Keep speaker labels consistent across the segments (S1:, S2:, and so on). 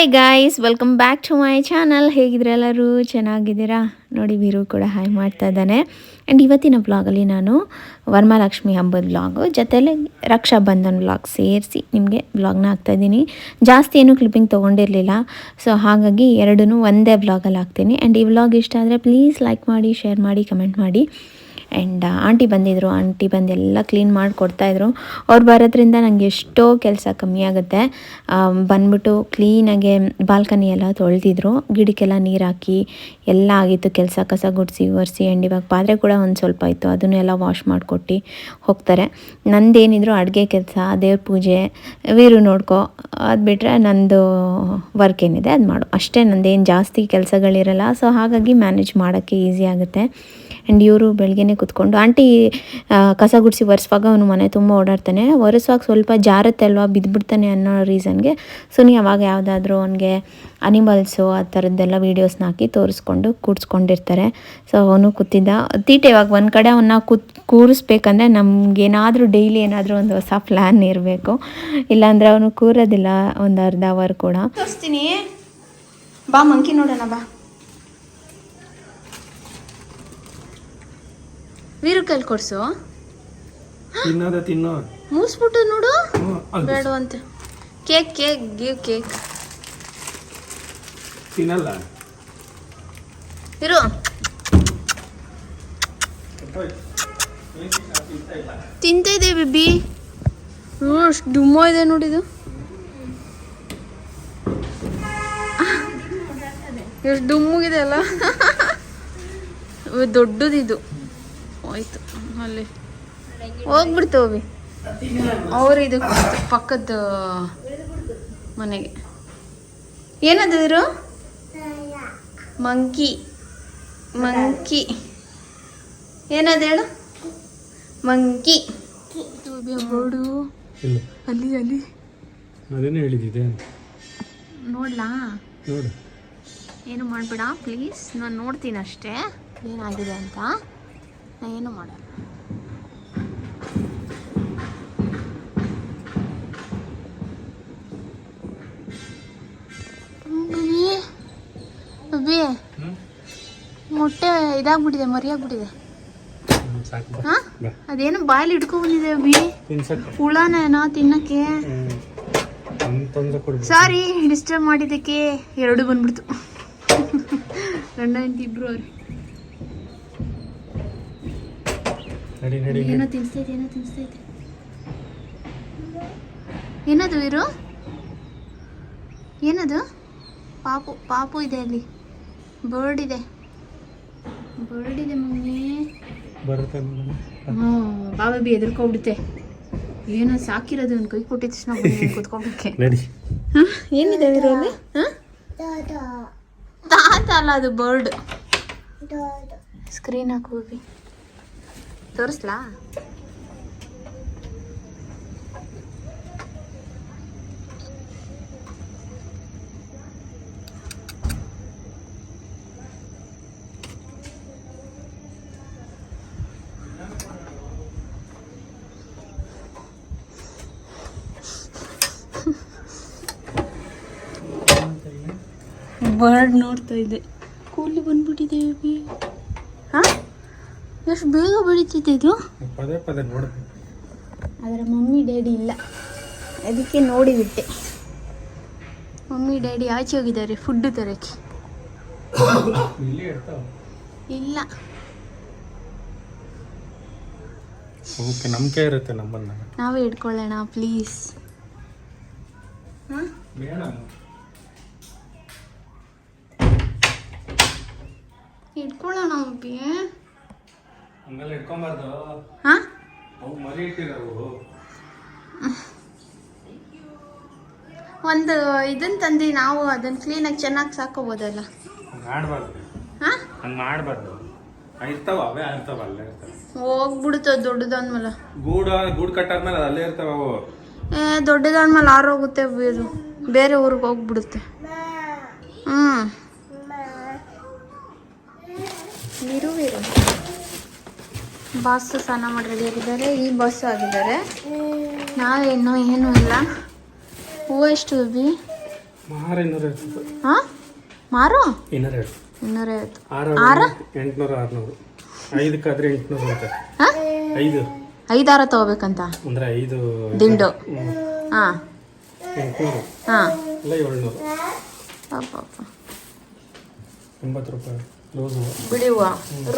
S1: Hi guys welcome back to my channel ಹೇಗಿದ್ರೆ ಎಲ್ಲರೂ? ಚೆನ್ನಾಗಿದ್ದೀರಾ? ನೋಡಿ ವೀರು ಕೂಡ ಹಾಯ್ ಮಾಡ್ತಾ ಇದ್ದಾನೆ. ಆ್ಯಂಡ್ ಇವತ್ತಿನ ಬ್ಲಾಗಲ್ಲಿ ನಾನು ವರಮಹಾಲಕ್ಷ್ಮಿ ಹಬ್ಬದ ಬ್ಲಾಗು ರಕ್ಷಾ ಬಂಧನ್ ಬ್ಲಾಗ್ ಸೇರಿಸಿ ನಿಮಗೆ ಬ್ಲಾಗ್ನ ಹಾಕ್ತಾಯಿದ್ದೀನಿ ಜಾಸ್ತಿ ಏನೂ ಕ್ಲಿಪ್ಪಿಂಗ್ ತೊಗೊಂಡಿರಲಿಲ್ಲ. ಸೊ ಹಾಗಾಗಿ ಎರಡೂ ಒಂದೇ ಬ್ಲಾಗಲ್ಲಿ ಹಾಕ್ತೀನಿ. ಆ್ಯಂಡ್ ಈ ಬ್ಲಾಗ್ ಇಷ್ಟ ಆದರೆ ಪ್ಲೀಸ್ ಲೈಕ್ ಮಾಡಿ ಶೇರ್ ಮಾಡಿ ಕಮೆಂಟ್ ಮಾಡಿ. ಆ್ಯಂಡ್ ಆಂಟಿ ಬಂದಿದ್ದರು ಆಂಟಿ ಬಂದು ಎಲ್ಲ ಕ್ಲೀನ್ ಮಾಡಿ ಕೊಡ್ತಾಯಿದ್ರು ಅವ್ರು ಬರೋದ್ರಿಂದ ನನಗೆ ಎಷ್ಟೋ ಕೆಲಸ ಕಮ್ಮಿ ಆಗುತ್ತೆ. ಬಂದ್ಬಿಟ್ಟು ಕ್ಲೀನಾಗೆ ಬಾಲ್ಕನಿ ಎಲ್ಲ ತೊಳೆದಿದ್ರು. ಗಿಡಕ್ಕೆಲ್ಲ ನೀರು ಹಾಕಿ ಎಲ್ಲ ಆಗಿತ್ತು. ಕೆಲಸ ಕಸ ಗುಡಿಸಿ, ಒರೆಸಿ ಆ್ಯಂಡ್ ಇವಾಗ ಪಾತ್ರೆ ಕೂಡ ಒಂದು ಸ್ವಲ್ಪ ಇತ್ತು. ಅದನ್ನೆಲ್ಲ ವಾಶ್ ಮಾಡಿಕೊಟ್ಟು ಹೋಗ್ತಾರೆ. ನಂದೇನಿದ್ರು ಅಡುಗೆ ಕೆಲಸ, ದೇವ್ರ ಪೂಜೆ, ವೀರು ನೋಡ್ಕೊ, ಅದು ಬಿಟ್ಟರೆ ನಂದು ವರ್ಕ್ ಏನಿದೆ ಅದು ಮಾಡು. ಅಷ್ಟೇ ನಂದೇನು ಜಾಸ್ತಿ ಕೆಲಸಗಳಿರಲ್ಲ. ಸೊ ಹಾಗಾಗಿ ಮ್ಯಾನೇಜ್ ಮಾಡೋಕ್ಕೆ ಈಸಿ ಆಗುತ್ತೆ. ಆ್ಯಂಡ್ ಇವರು ಬೆಳಗ್ಗೆನೇ ಕುತ್ಕೊಂಡು, ಆಂಟಿ ಕಸ ಗುಡಿಸಿ ಒರೆಸುವಾಗ ಅವನು ಮನೆ ತುಂಬ ಓಡಾಡ್ತಾನೆ. ಒರೆಸುವಾಗ ಸ್ವಲ್ಪ ಜಾರತ್ತೆ ಅಲ್ವಾ? ಬಿದ್ದುಬಿಡ್ತಾನೆ ಅನ್ನೋ ರೀಸನ್ಗೆ ಸೊ ನೀವು ಅವಾಗ ಯಾವುದಾದ್ರೂ ಅವನಿಗೆ ಅನಿಮಲ್ಸು ಆ ಥರದ್ದೆಲ್ಲ ವೀಡಿಯೋಸ್ನ ಹಾಕಿ ತೋರಿಸ್ಕೊಂಡು ಕೂಡ್ಸ್ಕೊಂಡಿರ್ತಾರೆ. ಸೊ, ಅವನು ಕೂತಿದ್ದ. ತೀಟೆ ಇವಾಗ ಒಂದು ಕಡೆ ಅವನ್ನ ಕೂತ್, ಕೂರಿಸ್ಬೇಕಂದ್ರೆ ನಮಗೇನಾದರೂ ಡೈಲಿ ಏನಾದರೂ ಒಂದು ಹೊಸ ಪ್ಲ್ಯಾನ್ ಇರಬೇಕು. ಇಲ್ಲಾಂದರೆ ಅವನು ಕೂರೋದಿಲ್ಲ ಒಂದು ಅರ್ಧ ಅವರ್ ಕೂಡ. ಬಾ, ಮಂಕಿ ನೋಡೋಣ, ಬಾ. ವೀರು ಕೈಲಿ ಕೊಡ್ಸು
S2: ತಿನ್ನೋದ ತಿನ್ನೋ.
S1: ಮೂಸ್ಬಿಟ್ಟು ನೋಡು.
S2: ಬೇಡ ಅಂತ
S1: ಬೇಡವಂತೆ. Cake cake give cake.
S2: ತಿನ್ನಲ್ಲ?
S1: ಇರು. ತಿಂತ ಇದೆ ಬಿಬ್ಬಿ. ಅಷ್ಟು ಡುಮ್ಮ ಇದೆ ನೋಡಿದು ಎಷ್ಟು ಡುಮ್ಮಗಿದೆ ಅಲ್ಲ. ದೊಡ್ಡದಿದು. ಹೋಯ್ತು ಅಲ್ಲಿ. ಹೋಗ್ಬಿಡ್ತು ಅವಿ ಅವ್ರು ಇದು ಪಕ್ಕದ ಮನೆಗೆ. ಏನದು ಮಂಕಿ. ಮಂಕಿ. ಏನದು ಹೇಳು? ಮಂಕಿ.
S2: ನೋಡು
S1: ಅಲ್ಲಿ ಅಲ್ಲಿ.
S2: ಅದೇನೇ ಹೇಳಿದ್ದೆ?
S1: ನೋಡ್ಲಾ?
S2: ನೋಡು.
S1: ಏನು ಮಾಡಬೇಡ ಪ್ಲೀಸ್ ನಾನು ನೋಡ್ತೀನಿ ಅಷ್ಟೇ. ಏನಾಗಿದೆ ಅಂತ. ನಾ ಏನು ಮಾಡಲ್ಲ. ಅಬ್ಬಿ, ಮೊಟ್ಟೆ ಇದಾಗ್ಬಿಟ್ಟಿದೆ ಮರಿಯಾಗ್ಬಿಟ್ಟಿದೆ. ಅದೇನು ಬಾಯಲ್ಲಿ ಇಟ್ಕೊಂಡ್ ಬಂದಿದೆ ಅಬ್ಬಿ ಹುಳನೇನೋ ತಿನ್ನಕ್ಕೆ. ಸಾರಿ ಡಿಸ್ಟರ್ಬ್ ಮಾಡಿದ್ದಕ್ಕೆ ಎರಡು ಬಂದ್ಬಿಡ್ತು. ಗಂಡ ಹೆಂಡತಿ ಇಬ್ರು ಅವ್ರೆ.
S2: ನಡಿ ನಡಿ
S1: ಏನೋ ತಿನ್ಸ್ತೈತೆ ಏನೋ ತಿನ್ನಿಸ್ತೈತೆ ಏನದು ಇರು? ಏನದು? ಪಾಪು ಪಾಪು ಇದೆ ಅಲ್ಲಿ. ಬರ್ಡ್ ಇದೆ. ಬರ್ಡ್ ಇದೆ ಮಮ್ಮಿ.
S2: ಬರುತ್ತೆ.
S1: ಹ್ಞೂ ಬಾಬಾ ಬಿ ಎದುರ್ಕೊಂಡ್ಬಿಡುತ್ತೆ ಏನೋ ಸಾಕಿರೋದು ಅವ್ನು ಕೈ ಕೊಟ್ಟಿದ ತಕ್ಷಣ ಬಂದು ಕುತ್ಕೊಬೇಕೆ
S2: ನಡಿ.
S1: ಹಾಂ? ಏನಿದೆ ಇದರಲ್ಲಿ ಹಾಂ? ತಾತ ಅಲ್ಲ ಅದು ಬರ್ಡ್ ಸ್ಕ್ರೀನ್ ಹಾಕೋಬಿ ಹೋಗಿ. ತೋರಿಸ್ಲಾ? ಬರ್ಡ್ ನೋಡ್ತಾ ಇದ್ದೆ. ಕೂಲಿ ಬಂದ್ಬಿಟ್ಟಿದೆ ಎಷ್ಟು ಬೇಗ ಬೆಳೀತಿದೆ ಇದು?
S2: ಪದೇ ಪದೇ
S1: ಅದರ ಮಮ್ಮಿ ಡ್ಯಾಡಿ ಇಲ್ಲ. ಅದಕ್ಕೆ ನೋಡಿ ಬಿಟ್ಟೆ. ಮಮ್ಮಿ ಡ್ಯಾಡಿ ಆಚೆ ಹೋಗಿದ್ದಾರೆ ಫುಡ್ ತರಕ್ಕೆ.
S2: ಇಲ್ಲ ಓಕೆ ನಂಬಿಕೆ ಇರುತ್ತೆ ನಮ್ಮನ್ನ.
S1: ನಾವೇ ಇಟ್ಕೊಳ್ಳೋಣ ಪ್ಲೀಸ್ ಹಾಂ
S2: ಬೇಡ
S1: ಇಟ್ಕೊಳ್ಳೋಣ ಒಬ್ಬಿ
S2: ಹಂಗೆಲ್ಲ ಇಟ್ಕೊಂಬಾರ್ದು
S1: ಹಾಂ?
S2: ಅವು ಮರಿ ಇಟ್ಟಿರೋವು
S1: ಒಂದು ಇದನ್ ತಂದು ನಾವು ಅದನ್ನ ಕ್ಲೀನಾಗಿ ಚೆನ್ನಾಗಿ ಸಾಕೋಬೋದಲ್ಲ.
S2: ಹಂಗೆ ಆಡಬಾರ್ದು
S1: ಹಾಂ?
S2: ಹಂಗೆ ಮಾಡಬಾರ್ದು. ಇರ್ತಾವ ಅವೇ ಇರ್ತಾವ ಅಲ್ಲೇ ಇರ್ತಾವ.
S1: ಹೋಗ್ಬಿಡುತ್ತೆ ದೊಡ್ಡದಾದ್ಮೇಲೆ.
S2: ಗೂಡು ಗೂಡು ಕಟ್ಟಾದ್ಮೇಲೆ ಅದು ಅಲ್ಲೇ ಇರ್ತಾವ ಅವು.
S1: ಏ ದೊಡ್ಡದಾದ್ಮೇಲೆ ಆರೋಗುತ್ತೆ ಬೇರೆ ಬೇರೆ ಊರಿಗೆ ಹೋಗ್ಬಿಡುತ್ತೆ. ಹ್ಞೂ ವೀರು ವೀರು ಬಾಸ್ ಸ್ನಾನ ಮಾಡಿ ರೆಡಿ ಆಗಿದ್ದಾರೆ. ಈ ಬಾಸ್ ಆಗಿದ್ದಾರೆ. ನಾವೇನು ಏನು ಇಲ್ಲ. ಹೂವು ಎಷ್ಟು ಬಿ ಹಾಂ? ಮಾರು?
S2: ಇನ್ನೂರೈವತ್ತು
S1: ಇನ್ನೂರೈವತ್ತು
S2: ಆರು
S1: ಆರ?
S2: ಎಂಟುನೂರು ಆರುನೂರು. ಐದಕ್ಕಾದ್ರೆ ಎಂಟುನೂರು ಅಂತ
S1: ಹಾಂ?
S2: ಐದು.
S1: ಐದಾರ ತಗೋಬೇಕಂತ?
S2: ಅಂದರೆ ಐದು
S1: ದಿಂಡು. ಹಾಂ.
S2: ಎಂಟುನೂರು.
S1: ಹಾಂ.
S2: ಇಲ್ಲ ಏಳ್ನೂರು. ಎಂಬತ್ತು ರೂಪಾಯಿ.
S1: ಬಿಡಿ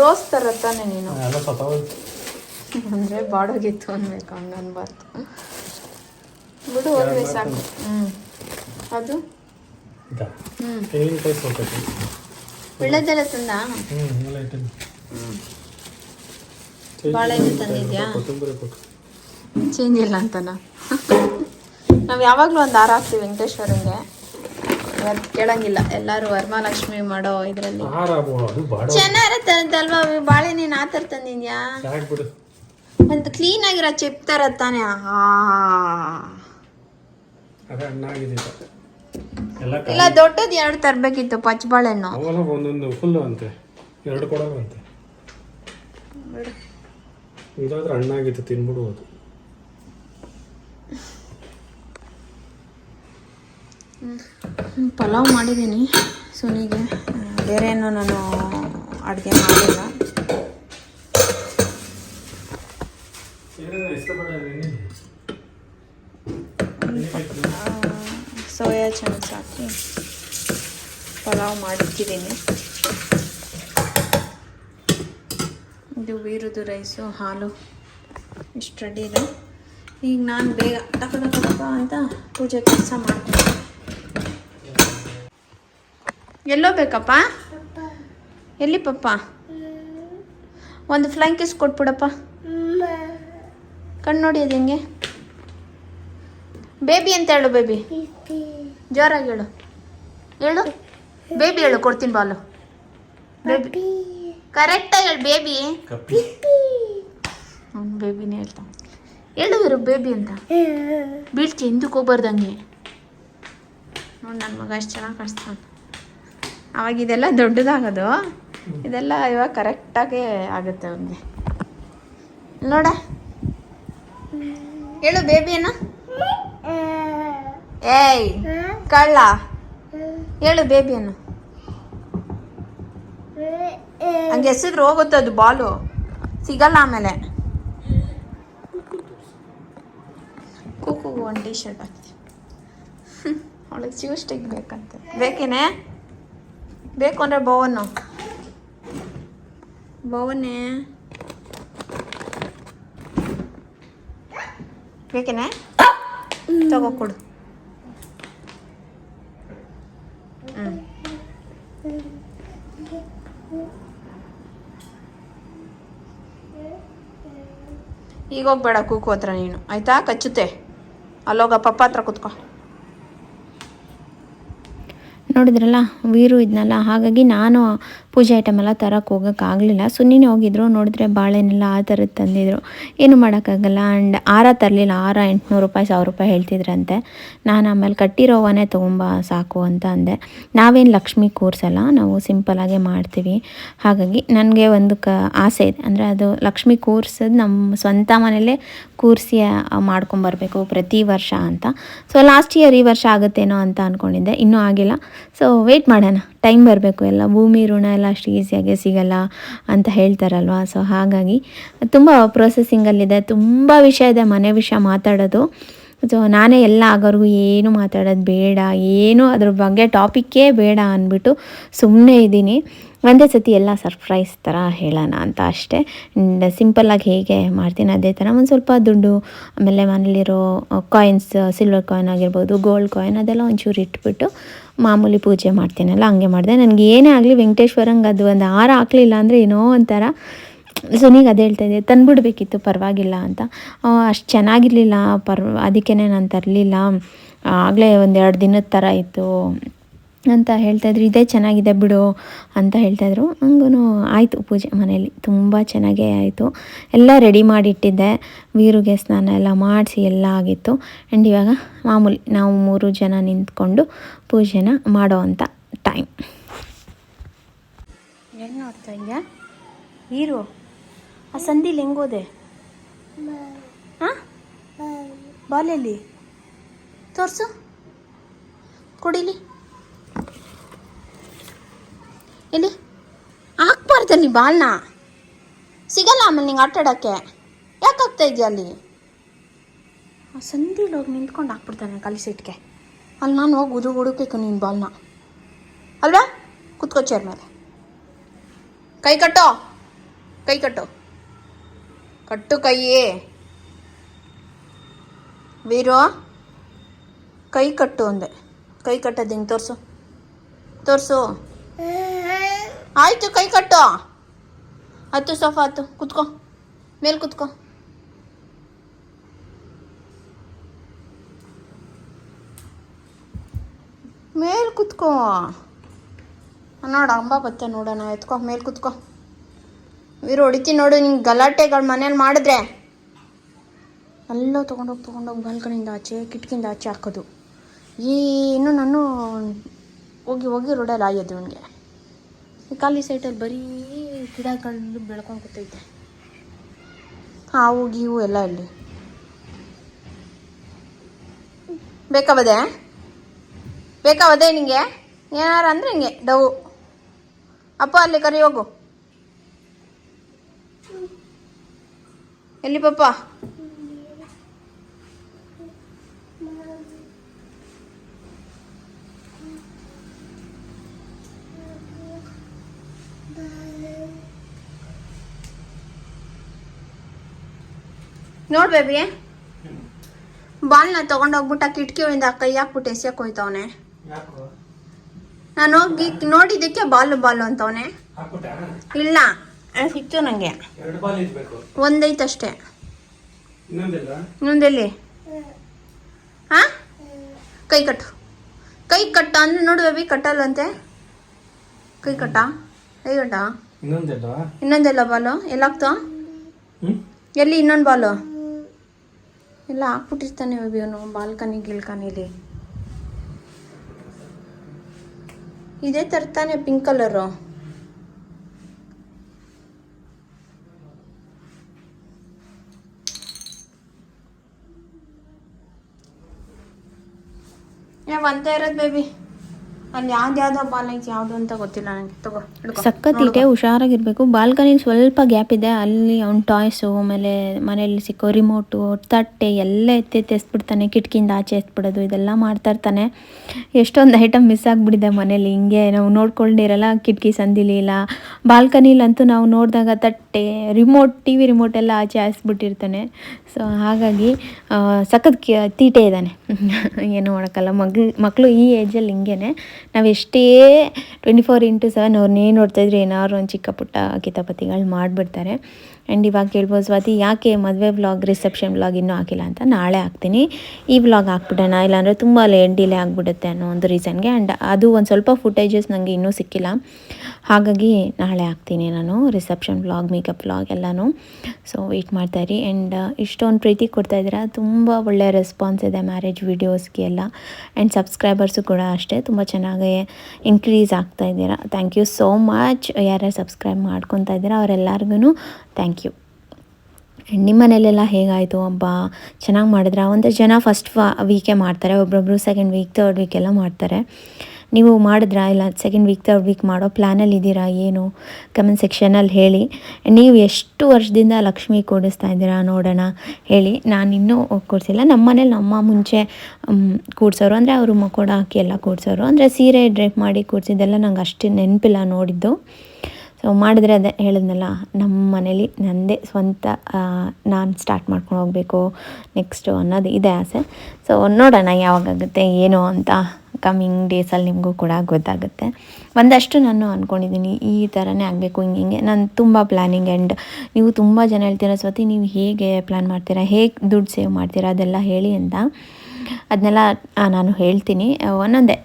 S1: ರೋಸ್ ಥರ ತಾನೆ ನೀನು. ಅಂದರೆ ಬಾಡೋಗಿತ್ತು ಅನ್ಬೇಕು ಹಂಗೆ ಅನ್ಬಾರ್ದು ಬಿಡು ಹೋಗ್ಲಿ ಸಾಕು. ಹ್ಞೂ ಅದು? ಬೆಳೆದೆಲ್ಲ ತಂದ? ಬಾಳೆಹಣ್ಣು ತಂದಿದ್ಯಾ? ಚೇಂಜ್ ಇಲ್ಲ ಅಂತನಾ? ನಾವು ಯಾವಾಗಲೂ ಒಂದು ಹಾರ ಹಾಕ್ತೀವಿ ವೆಂಕಟೇಶ್ವರಂಗೆ. ಕೇಳಂಗಿಲ್ಲ. ಎಲ್ಲರೂ ವರಮಹಾಲಕ್ಷ್ಮಿ ಮಾಡೋ ಇದರಲ್ಲಿ.
S2: ಚೆನ್ನಾಗಿರತ್ತೆ ಅಂತಲ್ವಾ? ಬಾಳೆ
S1: ಚೆನ್ನಾಗಿರತ್ತಲ್ವಾ ಬಾಳೆಹಣ್ಣಿನ ಆ ಥರ ತಂದಿದ್ಯಾ? ಅಂತ ಕ್ಲೀನ್ ಆಗಿರೋ ಚಿಪ್ ತರ ತಾನೆ. ಇಲ್ಲ ದೊಡ್ಡದು ಎರಡು ತರಬೇಕಿತ್ತು ಪಚ್ಚ ಬಾಳೆಹಣ್ಣು
S2: ಅವೆಲ್ಲ ಒಂದೊಂದು ಫುಲ್ ಅಂತೆ. ಎರಡು ಕೊಡೋವಂತೆ. ಇದಾದ್ರೆ ಹಣ್ಣಾಗಿತ್ತು ತಿನ್ಬಿಡುವುದು
S1: ಪಲಾವ್ ಮಾಡಿದ್ದೀನಿ ಸುನಿಗೆ. ಬೇರೆ ಏನೋ ನಾನು ಅಡುಗೆ ಮಾಡಿಲ್ಲ. ಸೋಯಾ ಚಂಕ್ಸ್ ಹಾಕಿ ಪಲಾವ್ ಮಾಡಿಟ್ಟಿದ್ದೀನಿ. ಇದು ವೀರದು ರೈಸು ಹಾಲು. ಇಷ್ಟು ರೆಡಿ ಇದೆ. ಈಗ ನಾನು ಬೇಗ ಟಕ ಟಕ ಅಂತ ಪೂಜೆ ಕೆಲಸ ಮಾಡ್ತೀನಿ. ಎಲ್ಲೋ ಬೇಕಪ್ಪ? ಎಲ್ಲಿ ಪಪ್ಪ? ಒಂದು ಫ್ಲೈಂಗ್ ಕಿಸ್ ಕೊಟ್ಬಿಡಪ್ಪ. ಕಣ್ಣು ನೋಡಿ ಅದು ಹೆಂಗೆ? ಬೇಬಿ ಅಂತ ಹೇಳು ಬೇಬಿ. ಜೋರಾಗಿ ಹೇಳು. ಹೇಳು? ಬೇಬಿ ಹೇಳು ಕೊಡ್ತೀನಿ ಬಾಲು. ಬೇಬಿ. ಕರೆಕ್ಟಾಗಿ ಹೇಳು ಬೇಬಿ. ಬೇಬಿನೇ ಹೇಳ್ತಾ ಹೇಳು ಇರು ಬೇಬಿ ಅಂತ. ಬೀಳ್ತಿ ಹಿಂದಕ್ಕೆ ಹೋಗ್ಬಾರ್ದಂಗೆ ನೋಡಿ ನನ್ನ ಮಗ ಅಷ್ಟು ಚೆನ್ನಾಗಿ ಕಾಣಿಸ್ತಾನೆ. ಅವಾಗ ಇದೆಲ್ಲ ದೊಡ್ಡದಾಗೋದು. ಇದೆಲ್ಲ ಇವಾಗ ಕರೆಕ್ಟಾಗಿ ಆಗುತ್ತೆ ಅವನಿಗೆ. ನೋಡ. ಹೇಳು ಬೇಬಿಯನ್ನ. ಏಯ್, ಕಳ್ಳ. ಹೇಳು ಬೇಬಿಯನ್ನು. ಹಂಗೆ ಹೆಸರು ಹೋಗುತ್ತೆ ಅದು ಬಾಲು. ಸಿಗಲ್ಲ ಆಮೇಲೆ. ಕೂಕು ಒಂದು ಟೀ ಶರ್ಟ್ ಹಾಕ್ತೀವಿ ಅವಳಿಗೆ ಬೇಕಂತ ಬೇಕಂತೆ ಬೇಕೇನೆ? ಬೇಕು ಅಂದರೆ ಬೋವನ್ನು. ಬೌವನ್ನೇ. ಬೇಕೇನೆ? ತಗೋ ಕೊಡು. ಹ್ಞೂ ಈಗ ಹೋಗ್ಬೇಡ ಕೂಕು ಹತ್ರ ನೀನು. ಆಯ್ತಾ? ಕಚ್ಚುತ್ತೆ. ಅಲ್ಲೋಗ ಪಪ್ಪ ಹತ್ರ ಕುತ್ಕೋ. ನೋಡಿದ್ರಲ್ಲ, ವೀರು ಇದ್ನಲ್ಲ, ಹಾಗಾಗಿ ನಾನು ಪೂಜೆ ಐಟಮ್ ಎಲ್ಲ ತರಕ್ಕೆ ಹೋಗೋಕ್ಕಾಗಲಿಲ್ಲ. ಸುನ್ನಿನೇ ಹೋಗಿದ್ರು, ನೋಡಿದ್ರೆ ಬಾಳೆನೆಲ್ಲ ಆ ಥರದ್ದು ತಂದಿದ್ರು. ಏನು ಮಾಡೋಕ್ಕಾಗಲ್ಲ ಆ್ಯಂಡ್ ಹಾರ ತರಲಿಲ್ಲ, ಹಾರ ಎಂಟುನೂರು ರೂಪಾಯಿ, ಸಾವಿರ ರೂಪಾಯಿ ಹೇಳ್ತಿದ್ರಂತೆ. ನಾನು ಆಮೇಲೆ ಕಟ್ಟಿರೋವನೇ ತೊಗೊಂಬ ಸಾಕು ಅಂತ ಅಂದೆ. ನಾವೇನು ಲಕ್ಷ್ಮಿ ಕೂರಿಸಲ್ಲ ನಾವು ಸಿಂಪಲಾಗೆ ಮಾಡ್ತೀವಿ. ಹಾಗಾಗಿ ನನಗೆ ಒಂದು ಕ ಆಸೆ ಇದೆ. ಅಂದರೆ ಅದು ಲಕ್ಷ್ಮಿ ಕೂರಿಸೋದು ನಮ್ಮ ಸ್ವಂತ ಮನೇಲೇ ಕೂರಿಸಿ ಮಾಡ್ಕೊಂಬರ್ಬೇಕು ಪ್ರತಿ ವರ್ಷ ಅಂತ. ಸೊ ಲಾಸ್ಟ್ ಇಯರ್ ಈ ವರ್ಷ ಆಗುತ್ತೇನೋ ಅಂತ ಅಂದ್ಕೊಂಡಿದ್ದೆ ಇನ್ನೂ ಆಗಿಲ್ಲ. ಸೊ ವೆಯ್ಟ್ ಮಾಡೋಣ ಟೈಮ್ ಬರಬೇಕು ಎಲ್ಲ. ಭೂಮಿ, ಋಣ ಎಲ್ಲ ಅಷ್ಟು ಈಸಿಯಾಗಿ ಸಿಗಲ್ಲ ಅಂತ ಹೇಳ್ತಾರಲ್ವ? ಸೊ ಹಾಗಾಗಿ ತುಂಬ ಪ್ರೊಸೆಸಿಂಗಲ್ಲಿದೆ ತುಂಬ ವಿಷಯ ಇದೆ ಮನೆ ವಿಷಯ ಮಾತಾಡೋದು. ಸೊ ನಾನೇ ಎಲ್ಲ ಆಗೋರ್ಗು ಏನು ಮಾತಾಡೋದು ಬೇಡ, ಏನು ಅದ್ರ ಬಗ್ಗೆ ಟಾಪಿಕ್ಕೇ ಬೇಡ ಅಂದ್ಬಿಟ್ಟು ಸುಮ್ಮನೆ ಇದ್ದೀನಿ. ಒಂದೇ ಸತಿ ಎಲ್ಲ ಸರ್ಪ್ರೈಸ್ ಥರ ಹೇಳೋಣ ಅಂತ ಅಷ್ಟೇ. ಸಿಂಪಲ್ಲಾಗಿ ಹೇಗೆ ಮಾಡ್ತೀನಿ ಅದೇ ಥರ ಒಂದು ಸ್ವಲ್ಪ ದುಡ್ಡು, ಆಮೇಲೆ ಮನೇಲಿರೋ ಕಾಯಿನ್ಸ್ ಸಿಲ್ವರ್ ಕಾಯಿನ್ ಆಗಿರ್ಬೋದು ಗೋಲ್ಡ್ ಕಾಯಿನ್ ಅದೆಲ್ಲ ಒಂಚೂರು ಇಟ್ಬಿಟ್ಟು ಮಾಮೂಲಿ ಪೂಜೆ ಮಾಡ್ತೀನಲ್ಲ, ಹಂಗೆ ಮಾಡಿದೆ. ನನಗೆ ಏನೇ ಆಗಲಿ ವೆಂಕಟೇಶ್ವರಂಗೆ ಅದು ಒಂದು ಹಾರ ಹಾಕಲಿಲ್ಲ ಅಂದರೆ ಏನೋ ಒಂಥರ ಸುನಿಗೆ ಅದು ಹೇಳ್ತಾ ಇದ್ದೆ, ತಂದುಬಿಡ್ಬೇಕಿತ್ತು, ಪರವಾಗಿಲ್ಲ ಅಂತ. ಅಷ್ಟು ಚೆನ್ನಾಗಿರಲಿಲ್ಲ, ಪರ್ ಅದಕ್ಕೇ ನಾನು ತರಲಿಲ್ಲ. ಆಗಲೇ ಒಂದು ಎರಡು ದಿನದ ಥರ ಇತ್ತು. ಅಂತ ಹೇಳ್ತಾಯಿದ್ರು ಇದೇ ಚೆನ್ನಾಗಿದೆ ಬಿಡು ಅಂತ ಹೇಳ್ತಾಯಿದ್ರು ಹಂಗೂ ಆಯಿತು ಪೂಜೆ ಮನೆಯಲ್ಲಿ. ತುಂಬ ಚೆನ್ನಾಗೇ ಆಯಿತು. ಎಲ್ಲ ರೆಡಿ ಮಾಡಿಟ್ಟಿದ್ದೆ. ವೀರುಗೆ ಸ್ನಾನ ಎಲ್ಲ ಮಾಡಿಸಿ ಎಲ್ಲ ಆಗಿತ್ತು. ಆ್ಯಂಡ್ ಇವಾಗ ಮಾಮೂಲಿ ನಾವು ಮೂರು ಜನ ನಿಂತ್ಕೊಂಡು ಪೂಜೆನ ಮಾಡೋ ಅಂತ ಟೈಮ್ ಏನು ನೋಡ್ತಾ ಇದೆಯಾ? ವೀರು, ಆ ಸಂದಿಲಿ ಹೆಂಗೋದೆ? ಹಾಂ ಬಾಲೆಲ್ಲಿ ತೋರಿಸು. ಕುಡಿಲಿ. ಎಲ್ಲಿ? ಹಾಕ್ಬಾರ್ದಲ್ಲಿ ಬಾಲ್ನ. ಸಿಗಲ್ಲ ಆಮೇಲೆ ನಿಂಗೆ ಆಟ ಆಡೋಕ್ಕೆ. ಯಾಕೆ ಆಗ್ತಾ ಇದೆಯಾ ಅಲ್ಲಿ? ಆ ಸಂದಿಲಿ ಹೋಗಿ ನಿಂತ್ಕೊಂಡು ಹಾಕ್ಬಿಡ್ತಾನೆ ಖಾಲಿ ಅಲ್ಲಿ ನಾನು ಹೋಗಿ ಉದು ಹುಡುಕಬೇಕು ನೀನು ಬಾಲ್ನ. ಅಲ್ವಾ? ಕುತ್ಕೋ ಚೇರ್ ಮೇಲೆ. ಕೈ ಕಟ್ಟೋ. ಕೈ ಕಟ್ಟು. ಕಟ್ಟು ಕೈಯೇ. ವೀರು, ಕೈ ಕಟ್ಟು ಅಂದೆ. ಕೈ ಕಟ್ಟೋದು ಹಿಂಗೆ ತೋರಿಸು? ತೋರಿಸು. ಆಯಿತು, ಕೈ ಕಟ್ಟು. ಹತ್ತು ಸೋಫಾ ಹತ್ತು ಕುತ್ಕೋ. ಮೇಲೆ ಕುತ್ಕೋ. ಮೇಲ್ ಕುತ್ಕೋ. ನೋಡ, ಅಂಬ ಬತ್ತೆ ನೋಡೋಣ. ಎತ್ಕೋ, ಮೇಲೆ ಕುತ್ಕೋ. ವೀರು ಹೊಡಿತೀನಿ ನೋಡು, ನಿಂಗೆ ಗಲಾಟೆಗಳು ಮನೇಲಿ ಮಾಡಿದ್ರೆ. ಎಲ್ಲ ತೊಗೊಂಡೋಗಿ ತೊಗೊಂಡೋಗಿ ಬಾಲ್ಕನಿಂದ ಆಚೆ, ಕಿಟಕಿಯಿಂದ ಆಚೆ ಹಾಕೋದು. ಏನು, ನಾನು ಹೋಗಿ ಹೋಗಿ ರೋಡಲ್ಲಿ ಆಯೋದು ಇವನಿಗೆ. ಖಾಲಿ ಸೈಟಲ್ಲಿ ಬರೀ ಗಿಡಗಳು ಬೆಳ್ಕೊಂಡು ಕೂತೈತೆ. ಹಾವು, ಗೀವು ಎಲ್ಲ ಇಲ್ಲಿ. ಬೇಕಾವದೆ? ಬೇಕಾವದೆ ನಿಂಗೆ? ಏನಾರ ಅಂದ್ರೆ ಹಿಂಗೆ ಡವು ಅಪ್ಪ, ಅಲ್ಲಿ ಕರಿ, ಹೋಗು. ಎಲ್ಲಿ ಪಪ್ಪ ನೋಡ್ ಬೇಬಿ ಬಾಲ್ನ ತಗೊಂಡೋಗ್ಬಿಟ್ಟ ಆ ಕಿಟಕಿಯಿಂದ ಕೈ ಹಾಕ್ಬಿಟ್ಟು ಎಸೆಯಕ್ಕೆ ಹೋಯ್ತವನೆ ನಾನು ಹೋಗಿ ನೋಡಿದ್ದಕ್ಕೆ ಬಾಲು ಬಾಲು ಅಂತವನೆ. ಇಲ್ಲ ಸಿಕ್ತು
S2: ಇದ್ಬೇಕು
S1: ಒಂದೈತಷ್ಟೇ
S2: ಇನ್ನೊಂದಿಲ್ಲ
S1: ಹಾ ಕೈ ಕಟ್ಟು. ಕೈ ಕಟ್ಟ ಅಂದ್ರೆ ನೋಡು ಬೇಬಿ ಕಟ್ಟಲ್ಲಂತೆ. ಕೈ ಕಟ್ಟ? ಕೈ ಕಟ್ಟ?
S2: ಇನ್ನೊಂದಿಲ್ಲ
S1: ಬಾಲು? ಎಲ್ಲಾಗ್ತ? ಎಲ್ಲಿ ಇನ್ನೊಂದು ಬಾಲು? ಎಲ್ಲ ಹಾಕ್ಬಿಟ್ಟಿರ್ತಾನೆ ಅವನು ಬಾಲ್ಕನಿ ಗಿಲ್ಕನಿಲಿ. ಇದೇ ತರ್ತಾನೆ ಪಿಂಕ್ ಕಲರು ಒಂದೇ ಇರೋದು ಬೇಬಿ ಅಲ್ಲಿ ಯಾವ್ದು ಯಾವುದೋ ಅಂತ ಗೊತ್ತಿಲ್ಲ ನನಗೆ ತಗೋ
S3: ಹುಷಾರಾಗಿರ್ಬೇಕು. ಬಾಲ್ಕನಿ ಸ್ವಲ್ಪ ಗ್ಯಾಪ್ ಇದೆ. ಅಲ್ಲಿ ಅವ್ನ ಟಾಯ್ಸು ಆಮೇಲೆ ಮನೆಯಲ್ಲಿ ಸಿಕ್ಕೋ ರಿಮೋಟು ತಟ್ಟೆ ಎಲ್ಲ ಎತ್ತಿ ಎತ್ತಿ ಎಸ್ಬಿಡ್ತಾನೆ. ಕಿಟಕಿಯಿಂದ ಆಚೆ ಎಸ್ಬಿಡೋದು ಇದೆಲ್ಲ ಮಾಡ್ತಾ ಇರ್ತಾನೆ. ಎಷ್ಟೊಂದು ಐಟಮ್ ಮಿಸ್ ಆಗಿಬಿಟ್ಟಿದೆ ಮನೇಲಿ. ಹಿಂಗೆ ನಾವು ನೋಡ್ಕೊಂಡಿರಲ್ಲ ಕಿಟಕಿ ಸಂದಿಲಿ ಇಲ್ಲ. ಬಾಲ್ಕನಿಲಂತೂ ನಾವು ನೋಡಿದಾಗ ತಟ್ಟೆ ರಿಮೋಟ್ ಟಿ ವಿ ರಿಮೋಟ್ ಎಲ್ಲ ಆಚೆ ಹಾಸ್ಬಿಟ್ಟಿರ್ತಾನೆ. ಸೊ ಹಾಗಾಗಿ ಸಖತ್ ತೀಟೆ ಇದ್ದಾನೆ. ಏನು ಮಾಡೋಕ್ಕಲ್ಲ. ಮಗ್ಳು ಮಕ್ಕಳು ಈ ಏಜಲ್ಲಿ ಹಿಂಗೇನೆ. ನಾವು ಎಷ್ಟೇ ಟ್ವೆಂಟಿ ಫೋರ್ ಇಂಟು ಸೆವೆನ್ ಅವ್ರನ್ನೇ ನೋಡ್ತಾಯಿದ್ರು ಏನಾದ್ರು ಒಂದು ಚಿಕ್ಕ ಪುಟ್ಟ ಕಿತಾಪತಿಗಳು ಮಾಡಿಬಿಡ್ತಾರೆ. ಆ್ಯಂಡ್ ಇವಾಗ ಕೇಳ್ಬೋದು ಸ್ವಾತಿ, ಯಾಕೆ ಮದುವೆ ವ್ಲಾಗ್ ರಿಸೆಪ್ಷನ್ ವ್ಲಾಗ್ ಇನ್ನೂ ಹಾಕಿಲ್ಲ ಅಂತ? ನಾಳೆ ಹಾಕ್ತೀನಿ. ಈ ವ್ಲಾಗ್ ಹಾಕ್ಬಿಡೋಣ, ಇಲ್ಲಾಂದರೆ ತುಂಬ ಲೇಟ್ ಡಿಲೇ ಆಗಿಬಿಡುತ್ತೆ ಅನ್ನೋ ಒಂದು ರೀಸನ್ಗೆ ಆ್ಯಂಡ್ ಅದು ಒಂದು ಸ್ವಲ್ಪ ಫುಟೇಜಸ್ ನನಗೆ ಇನ್ನೂ ಸಿಕ್ಕಿಲ್ಲ. ಹಾಗಾಗಿ ನಾಳೆ ಹಾಕ್ತೀನಿ ನಾನು ರಿಸೆಪ್ಷನ್ ವ್ಲಾಗ್ ಮೇಕಪ್ ವ್ಲಾಗ್ ಎಲ್ಲನೂ. ಸೊ ವೆಯ್ಟ್ ಮಾಡ್ತಾಯಿರಿ ಆ್ಯಂಡ್ ಇಷ್ಟೊಂದು ಪ್ರೀತಿ ಕೊಡ್ತಾಯಿದ್ದೀರಾ ತುಂಬ ಒಳ್ಳೆಯ ರೆಸ್ಪಾನ್ಸ್ ಇದೆ ಮ್ಯಾರೇಜ್ ವೀಡಿಯೋಸ್ಗೆ ಎಲ್ಲ. ಆ್ಯಂಡ್ ಸಬ್ಸ್ಕ್ರೈಬರ್ಸು ಕೂಡ ಅಷ್ಟೇ. ತುಂಬ ಚೆನ್ನಾಗಿ ಇನ್ಕ್ರೀಸ್ ಆಗ್ತಾ ಇದ್ದೀರಾ. ಥ್ಯಾಂಕ್ ಯು ಸೋ ಮಚ್ ಯಾರ್ಯಾರು ಸಬ್ಸ್ಕ್ರೈಬ್ ಮಾಡ್ಕೊತಾ ಇದ್ದೀರಾ ಅವರೆಲ್ಲರಿಗೂ ಥ್ಯಾಂಕ್ ಯು ನಿಮ್ಮ ಮನೇಲೆಲ್ಲ ಹೇಗಾಯಿತು ಹಬ್ಬ? ಚೆನ್ನಾಗಿ ಮಾಡಿದ್ರೆ? ಒಂದು ಜನ ಫಸ್ಟ್ ವೀಕೆ ಮಾಡ್ತಾರೆ ಒಬ್ಬೊಬ್ಬರು ಸೆಕೆಂಡ್ ವೀಕ್ ತರ್ಡ್ ವೀಕ್ ಎಲ್ಲ ಮಾಡ್ತಾರೆ. ನೀವು ಮಾಡಿದ್ರಾ? ಇಲ್ಲ ಸೆಕೆಂಡ್ ವೀಕ್ ತರ್ಡ್ ವೀಕ್ ಮಾಡೋ ಪ್ಲ್ಯಾನಲ್ಲಿ ಇದ್ದೀರಾ? ಏನು? ಕಮೆಂಟ್ ಸೆಕ್ಷನಲ್ಲಿ ಹೇಳಿ. ನೀವು ಎಷ್ಟು ವರ್ಷದಿಂದ ಲಕ್ಷ್ಮಿ ಕೂಡಿಸ್ತಾ ಇದ್ದೀರಾ ನೋಡೋಣ, ಹೇಳಿ. ನಾನು ಇನ್ನೂ ಕೂಡಿಸಿಲ್ಲ. ನಮ್ಮ ಮನೇಲಿ ನಮ್ಮ ಮುಂಚೆ ಕೂಡ್ಸೋರು ಅಂದರೆ ಅವರು ಮಕೋಡ ಹಾಕಿ ಎಲ್ಲ ಕೂಡ್ಸೋರು. ಅಂದರೆ ಸೀರೆ ಡ್ರೈಪ್ ಮಾಡಿ ಕೂಡ್ಸಿದ್ದೆಲ್ಲ ನಂಗೆ ಅಷ್ಟು ನೆನಪಿಲ್ಲ ನೋಡಿದ್ದು. ಸೊ ಮಾಡಿದ್ರೆ ಅದೇ ಹೇಳಿದ್ನಲ್ಲ ನಮ್ಮ ಮನೇಲಿ ನನ್ನದೇ ಸ್ವಂತ ನಾನು ಸ್ಟಾರ್ಟ್ ಮಾಡ್ಕೊಂಡು ಹೋಗಬೇಕು ನೆಕ್ಸ್ಟು ಅನ್ನೋದು ಇದೆ ಆಸೆ. ಸೊ ನೋಡೋಣ ಯಾವಾಗಾಗುತ್ತೆ, ಏನು ಅಂತ ಕಮ್ಮಿಂಗ್ ಡೇಸಲ್ಲಿ ನಿಮಗೂ ಕೂಡ ಗೊತ್ತಾಗುತ್ತೆ. ಒಂದಷ್ಟು ನಾನು ಅಂದ್ಕೊಂಡಿದ್ದೀನಿ ಈ ಥರನೇ ಆಗಬೇಕು, ಹಿಂಗೆ ಹಿಂಗೆ. ನಾನು ತುಂಬ ಪ್ಲ್ಯಾನಿಂಗ್ ಆ್ಯಂಡ್ ನೀವು ತುಂಬ ಜನ ಹೇಳ್ತೀರ, ಸ್ವತಿ, ನೀವು ಹೇಗೆ ಪ್ಲ್ಯಾನ್ ಮಾಡ್ತೀರಾ, ಹೇಗೆ ದುಡ್ಡು ಸೇವ್ ಮಾಡ್ತೀರಾ? ಅದೆಲ್ಲ ಹೇಳಿ ಅಂತ. ಅದನ್ನೆಲ್ಲ ನಾನು ಹೇಳ್ತೀನಿ. ಒಂದೊಂದೇ